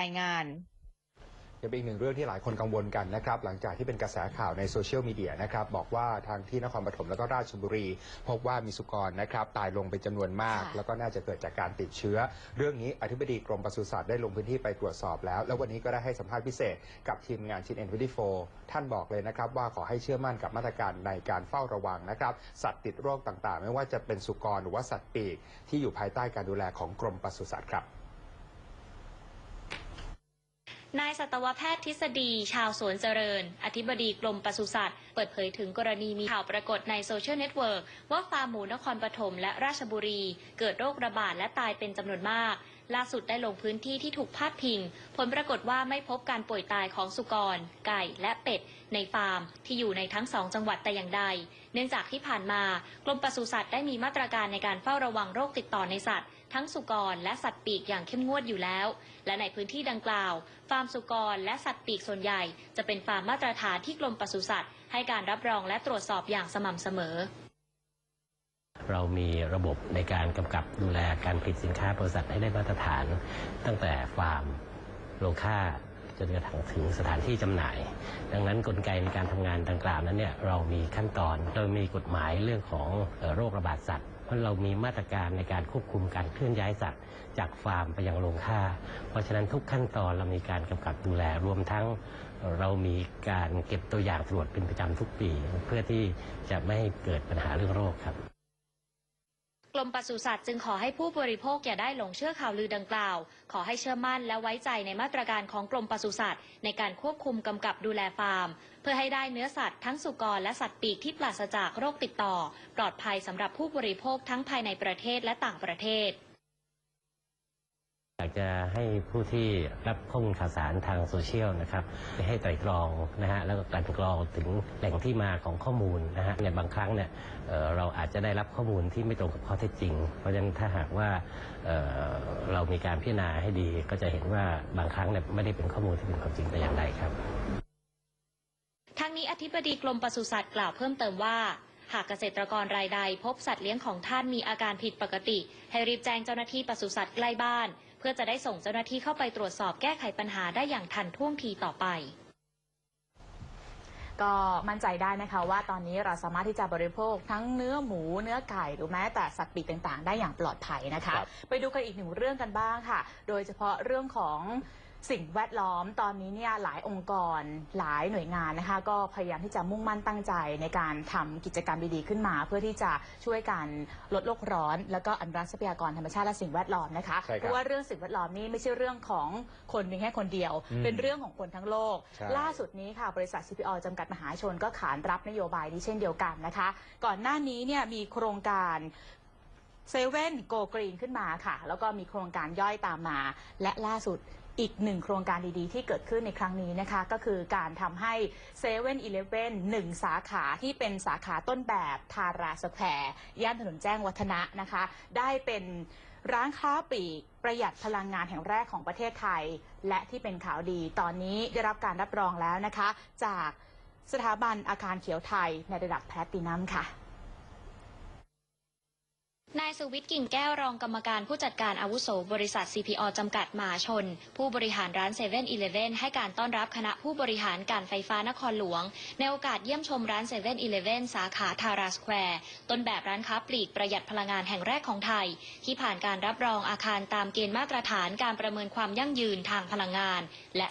รายงานยังเป็นอีกหนึ่งเรื่องที่หลายคนกังวลกันนะครับ หลังจากที่เป็นกระแสข่าวในโซเชียลมีเดียนะครับ บอกว่าทางที่นครปฐมแล้วก็ราชบุรี พบว่ามีสุกรนะครับ ตายลงเป็นจำนวนมากค่ะแล้วก็น่าจะเกิดจากการติดเชื้อ เรื่องนี้อธิบดีกรมปศุสัตว์ได้ลงพื้นที่ไปตรวจสอบแล้ว แล้ววันนี้ก็ได้ให้สัมภาษณ์พิเศษกับทีมงานชินเอ็นวิดีโฟท่านบอกเลยนะครับ ว่าขอให้เชื่อมั่นกับมาตรการในการเฝ้าระวังนะครับสัตว์ติดโรคต่างๆ ไม่ว่าจะเป็นสุกรหรือว่าสัตว์ปีกที่อยู่ภายใต้การดูแลของกรมปศุสัตว์ครับ นายสัตวแพทย์ทฤษฎี ชาวสวนเจริญ อธิบดีกรมปศุสัตว์ เปิดเผยถึงกรณีมีข่าวปรากฏในโซเชียลเน็ตเวิร์กว่าฟาร์มหมูนครปฐมและราชบุรี เกิดโรคระบาดและตายเป็นจำนวนมากล่าสุดได้ลงพื้นที่ที่ถูกพาดพิง ผลปรากฏว่าไม่พบการป่วยตายของสุกร ไก่ และเป็ด ในฟาร์ม ที่อยู่ในทั้งสองจังหวัดแต่อย่างใด เนื่องจากที่ผ่านมา กรมปศุสัตว์ได้มีมาตรการในการเฝ้าระวังโรคติดต่อในสัตว์ ทั้งสุกรและสัตว์ปีกอย่างเข้มงวดอยู่แล้ว และในพื้นที่ดังกล่าว ฟาร์มสุกรและสัตว์ปีกส่วนใหญ่ จะเป็นฟาร์มมาตรฐานที่กรมปศุสัตว์ให้การรับรองและตรวจสอบอย่างสม่ำเสมอ เรามีระบบในการกำกับดูแลการผลิตสินค้าบริษัทให้ได้มาตรฐาน ตั้งแต่ฟาร์มโรงฆ่าจนกระทั่งถึงสถานที่จำหน่าย ดังนั้นกลไกในการทำงานดังกล่าวนั้นเนี่ยเรามีขั้นตอนโดยมีกฎหมายเรื่องของโรคระบาดสัตว์ ราะเรามีมาตรการในการควบคุมการเคลื่อนย้ายสัตว์จากฟาร์มไปยังโรงฆ่า เพราะฉะนั้นทุกขั้นตอนเรามีการกำกับดูแลรวมทั้งเอ่อเรามีการเก็บตัวอย่างตรวจเป็นประจำทุกปี เพื่อที่จะไม่ให้เกิดปัญหาเรื่องโรคครับ กรมปศุสัตว์จึงขอให้ผู้บริโภคอย่าได้หลงเชื่อข่าวลือดังกล่าว ขอให้เชื่อมั่นและไว้ใจในมาตรการของกรมปศุสัตว์ในการควบคุมกำกับดูแลฟาร์ม เพื่อให้ได้เนื้อสัตว์ทั้งสุกรและสัตว์ปีกที่ปราศจากโรคติดต่อ ปลอดภัยสำหรับผู้บริโภคทั้งภายในประเทศและต่างประเทศ อยากจะให้ผู้ที่รับข้อมูลข่าวสารทางโซเชียลนะครับให้ไตร่ตรองนะฮะแล้วก็กลั่นกรองถึงแหล่งที่มาของข้อมูลนะฮะในบางครั้งเนี่ยเอ่อเราอาจจะได้รับข้อมูลที่ไม่ตรงกับข้อเท็จจริง เพราะฉะนั้นถ้าหากว่าเอ่อเรามีการพิจารณาให้ดี ก็จะเห็นว่าบางครั้งเนี่ยไม่ได้เป็นข้อมูลที่เป็นความจริงแต่อย่างใดครับทั้งนี้อธิบดีกรมปศุสัตว์กล่าวเพิ่มเติมว่า หากเกษตรกรรายใด พบสัตว์เลี้ยงของท่านมีอาการผิดปกติ ให้รีบแจ้งเจ้าหน้าที่ปศุสัตว์ใกล้บ้าน เพื่อจะได้ส่งเจ้าหน้าที่เข้าไปตรวจสอบแก้ไขปัญหาได้อย่างทันท่วงทีต่อไป ก็มั่นใจได้นะคะว่าตอนนี้เราสามารถที่จะบริโภคทั้งเนื้อหมูเนื้อไก่หรือแม้แต่สัตว์ปีกต่างๆ ได้อย่างปลอดภัยนะคะ ครับ ไปดูกันอีกหนึ่งเรื่องกันบ้างค่ะ โดยเฉพาะเรื่องของ สิ่งแวดล้อมตอนนี้เนี่ยหลายองค์กรหลายหน่วยงานนะคะ ก็พยายามที่จะมุ่งมั่นตั้งใจในการทำกิจกรรมดีๆขึ้นมา เพื่อที่จะช่วยกันลดโลกร้อน แล้วก็อนุรักษ์ทรัพยากรธรรมชาติและสิ่งแวดล้อมนะคะใช่ครับเพราะว่าเรื่องสิ่งแวดล้อมนี่ไม่ใช่เรื่องของคนเพียงแค่คนเดียวอืมเป็นเรื่องของคนทั้งโลกใช่ล่าสุดนี้ค่ะบริษัท CPO จำกัดมหาชนก็ขานรับนโยบายนี้เช่นเดียวกันนะคะ ก่อนหน้านี้เนี่ยมีโครงการเซเว่นโกกรีนขึ้นมาค่ะ แล้วก็มีโครงการย่อยตามมา และล่าสุด อีกหนึ่งโครงการดีๆ ที่เกิดขึ้นในครั้งนี้นะคะ ก็คือการทำให้เซเว่นอีเลฟเว่นหนึ่งสาขาที่เป็นสาขาต้นแบบทาราสแควร์ย่านถนนแจ้งวัฒนะนะคะ ได้เป็นร้านค้าปลีกประหยัดพลังงานแห่งแรกของประเทศไทย และที่เป็นข่าวดีตอนนี้ได้รับการรับรองแล้วนะคะ จากสถาบันอาคารเขียวไทยในระดับแพลตตินัมค่ะ นายสุวิทย์กิ่งแก้วรองกรรมการผู้จัดการอาวุโสบริษัท CPO จำกัดมหาชน ผู้บริหารร้าน7 e เ e ่ e อให้การต้อนรับคณะผู้บริหารการไฟฟ้านครหลวง ในโอกาสเยี่ยมชมร้าน7 e เ e ่ e สาขาทาราสแควร์ต้นแบบร้านค้าปลีกประหยัดพลังงานแห่งแรกของไทย ที่ผ่านการรับรองอาคารตามเกณฑ์มาตรฐานการประเมินความยั่งยืนทางพลังงาน และ